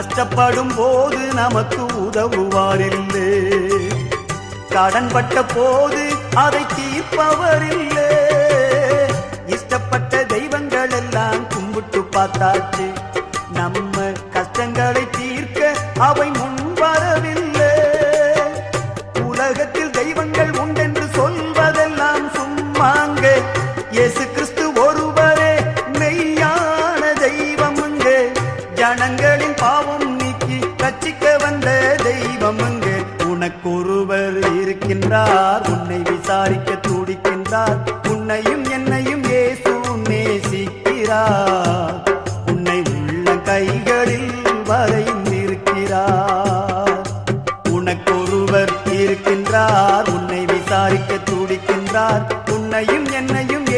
கஷ்டப்படும் போது நமக்கு உதவுவாரில்லே. கடன்பட்ட போது அதை தீர்ப்பவரில்லை. இஷ்டப்பட்ட தெய்வங்கள் எல்லாம் கும்பிட்டு பார்த்தாச்சு. நம்ம கஷ்டங்களை தீர்க்க அவை முன் வரவில்லை உலகத்தில் தெய்வங்கள் உண்டென்று சொல்வதெல்லாம் சும்மாங்க. இயேசு கிறிஸ்து ஜனங்களின் பாவம் நீக்கி ரட்சிக்க வந்த தெய்வம் அங்கு. உனக்கொருவர் இருக்கின்றார் உன்னை விசாரிக்க துடிக்கின்றார். உன்னையும் என்னையும் ஏசு நேசிக்கிறார். உன்னை உள்ள கைகளில் வரைந்திருக்கிறார் உனக்கொருவர் இருக்கின்றார் உன்னை விசாரிக்க துடிக்கின்றார். உன்னையும் என்னையும்